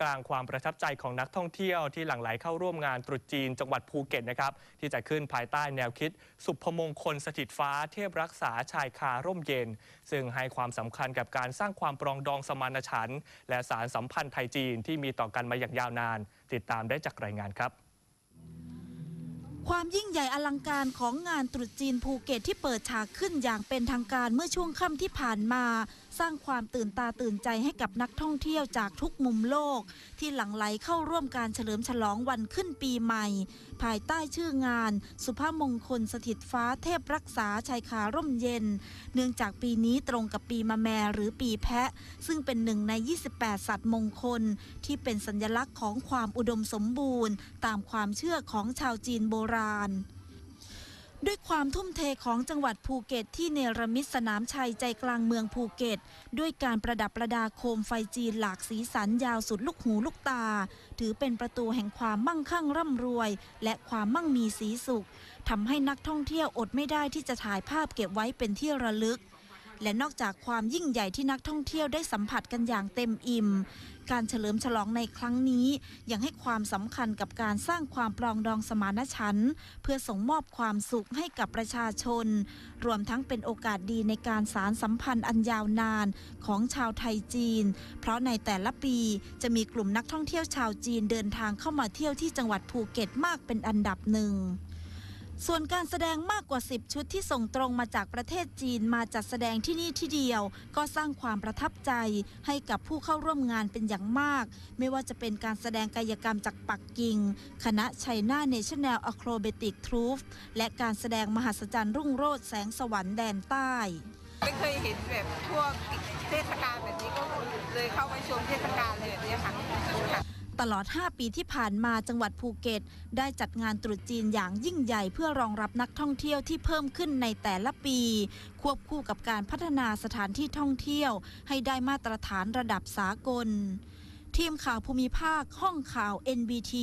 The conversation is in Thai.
กลางความประทับใจของนักท่องเที่ยวที่หลั่งไหลเข้าร่วมงานตรุษจีนจังหวัดภูเก็ตนะครับ ที่จะขึ้นภายใต้แนวคิด สุพมงคลสถิตฟ้าเทพรักษาชายคาร่มเย็น ซึ่งให้ความสำคัญกับการสร้างความปรองดองสมานฉันท์และสารสัมพันธ์ไทยจีนที่มีต่อกันมาอย่างยาวนาน ติดตามได้จากรายงานครับ ความยิ่งใหญ่อลังการของงานตรุษจีนภูเก็ตที่เปิดฉากขึ้นอย่างเป็นทางการเมื่อช่วงค่ำที่ผ่านมา สร้างความตื่นตาตื่นใจให้กับนักท่องเที่ยวจากทุกมุมโลก ที่หลั่งไหลเข้าร่วมการเฉลิมฉลองวันขึ้นปีใหม่ ภายใต้ชื่องาน สุภาพมงคลสถิตฟ้าเทพรักษาชายคาร่มเย็น เนื่องจากปีนี้ตรงกับปีมะแมหรือปีแพะ ซึ่งเป็นหนึ่งใน 28 สัตว์มงคล ที่เป็นสัญลักษณ์ของความอุดมสมบูรณ์ ตามความเชื่อของชาวจีนโบราณด้วยความทุ่มเทของจังหวัดภูเก็ตที่เนรมิตสนามชัยใจกลางเมืองภูเก็ต ด้วยการประดับประดาโคมไฟจีนหลากสีสันยาวสุดลูกหูลูกตา ถือเป็นประตูแห่งความมั่งคั่งร่ำรวย และความมั่งมีสีสุขทำให้นักท่องเที่ยวอดไม่ได้ที่จะถ่ายภาพเก็บไว้เป็นที่ระลึก และนอกจากความยิ่งใหญ่ที่นักท่องเที่ยวได้สัมผัสกันอย่างเต็มอิ่ม การเฉลิมฉลองในครั้งนี้ ยังให้ความสำคัญกับการสร้างความปรองดองสมานฉันท์เพื่อส่งมอบความสุขให้กับประชาชน รวมทั้งเป็นโอกาสดีในการสารสัมพันธ์อันยาวนานของชาวไทยจีน เพราะในแต่ละปีจะมีกลุ่มนักท่องเที่ยวชาวจีนเดินทางเข้ามาเที่ยวที่จังหวัดภูเก็ตมากเป็นอันดับหนึ่ง ส่วนการแสดงมากกว่า 10 ชุดที่ส่งตรงมาจากประเทศจีนมาจัดแสดงที่นี่ที่เดียว ก็สร้างความประทับใจให้กับผู้เข้าร่วมงานเป็นอย่างมาก ไม่ว่าจะเป็นการแสดงกายกรรมจากปักกิ่ง คณะไชน่าเนชั่นแนลอะโครเบติกทรูฟและการแสดงมหัศจรรย์รุ่งโรจน์แสงสวรรค์แดนใต้ ไม่เคยเห็นแบบพวกเทศกาลแบบนี้ก็เลยเข้าไปชมเทศกาลเลยแบบนี้ค่ะค่ะ ตลอด 5 ปีที่ผ่านมาจังหวัดภูเก็ต ได้จัดงานตรุษจีนอย่างยิ่งใหญ่เพื่อรองรับนักท่องเที่ยวที่เพิ่มขึ้นในแต่ละปี ควบคู่กับการพัฒนาสถานที่ท่องเที่ยว ให้ได้มาตรฐานระดับสากล ทีมข่าวภูมิภาคห้องข่าว NBT